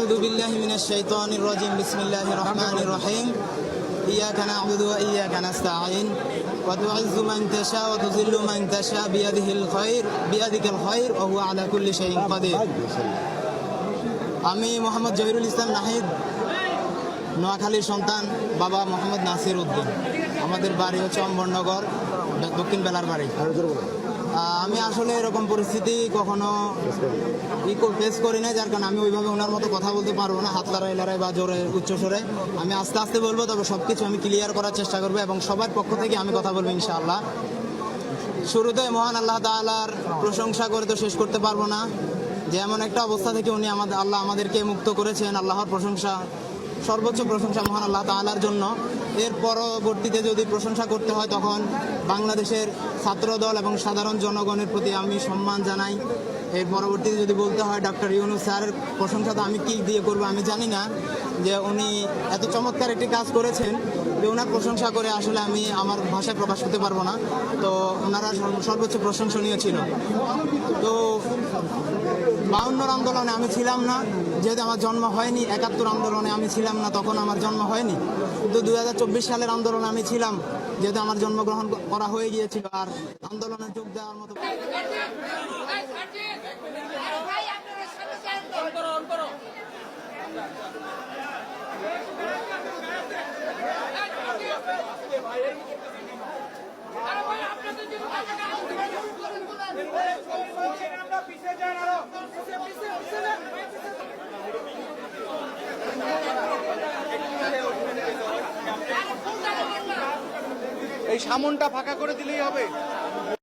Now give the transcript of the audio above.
أعوذ بالله من الشيطان الرجيم بسم الله الرحمن الرحيم إياك نعبد وإياك نستعين وتعز من تشاء وتذل من تشاء بيده الخير بيدك الخير وهو على كل شيء قدير আমি মোহাম্মদ জহিরুল ইসলাম নাহিদ নোয়াখালীর সন্তান বাবা মোহাম্মদ নাসির উদ্দিন আমাদের বাড়ি হচ্ছে অম্বরনগর দক্ষিণ বেলার বাড়ি। আমি আসলে এরকম পরিস্থিতি কখনো ই ফেস করি না যার কারণে আমি ওইভাবে ওনার মতো কথা বলতে পারব না হাত লড়াই লড়াই বা জোরে উচ্চস্বরে আমি আস্তে আস্তে বলব তবে সব কিছু আমি ক্লিয়ার করার চেষ্টা করব এবং সবার পক্ষ থেকে আমি কথা বলব ইনশাআল্লাহ। শুরুতে মহান আল্লাহ তাআলার প্রশংসা করে তো শেষ করতে পারব না। যে এমন একটা অবস্থা থেকে উনি আমাদের আল্লাহ আমাদেরকে মুক্ত করেছেন আল্লাহর প্রশংসা। সর্বোচ্চ প্রশংসা মহান আল্লাহ তাআলার জন্য। এর পরবর্তীতে যদি প্রশংসা করতে হয়, তখন বাংলাদেশের ছাত্রদল এবং সাধারণ জনগণের প্রতি আমি সম্মান জানাই। এর পরবর্তীতে যদি বলতে হয় ডক্টর ইউনুস স্যারের প্রশংসা তো আমি কি দিয়ে করব আমি জানি না, যে উনি এত চমৎকার একটি কাজ করেছেন যে ওনার প্রশংসা করে আসলে আমি আমার ভাষায় প্রকাশ করতে পারব না। তো ওনারা সর্বোচ্চ প্রশংসনীয় ছিল। তো বাউন্নর আন্দোলনে আমি ছিলাম না। যেহেতু আমার জন্ম হয়নি একাত্তর আন্দোলনে আমি ছিলাম না তখন আমার জন্ম হয়নি কিন্তু দু হাজার চব্বিশ সালের আন্দোলনে আমি ছিলাম যেহেতু আমার জন্মগ্রহণ করা হয়ে গিয়েছিল আর আন্দোলনে যোগ দেওয়ার মতো এই সামনটা ফাঁকা করে দিলেই হবে।